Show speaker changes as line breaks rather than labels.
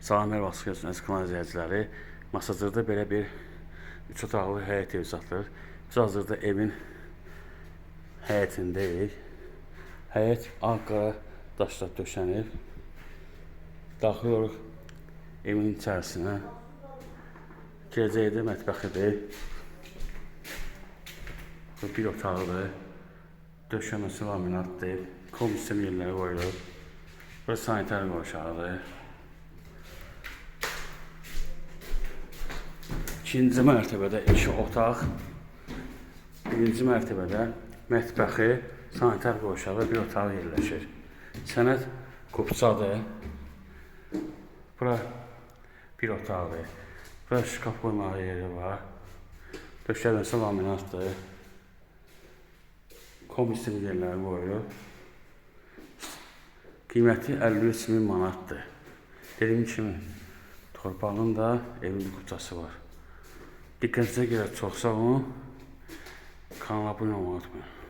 Salam hər vaxt görürsünüz kanal izləyiciləri. Masajırda belə bir üç otaqlı həyət evi satılır. Biz hazırda evin həyətindəyik. Həyət ağ-qara daşlar döşənib. Daxil oluruq evin içərisinə. Girəcəkdə mətbəxidir. Bu bir otaqdır. Döşəməsi laminatdır. Komisyon yerləri qoyulub. Burası sanitar qovşağıdır. İkinci mərtəbədə iki otaq. Birinci mərtəbədə mətbəxi, sanitar qovşağı bir otaq yerləşir. Sənət qupçadır. Bura bir otaqdır. Bura şkaf qoymağı yeri var. Döşəməsi laminatdır. Komisyon yerləri qoyulub. Qiyməti 53 min manatdır. Dediyim kimi torpağın da evin bir kutusu var. Diqqətinizə görə çox sağ olun. Kanala abunə olmayı unutmayın.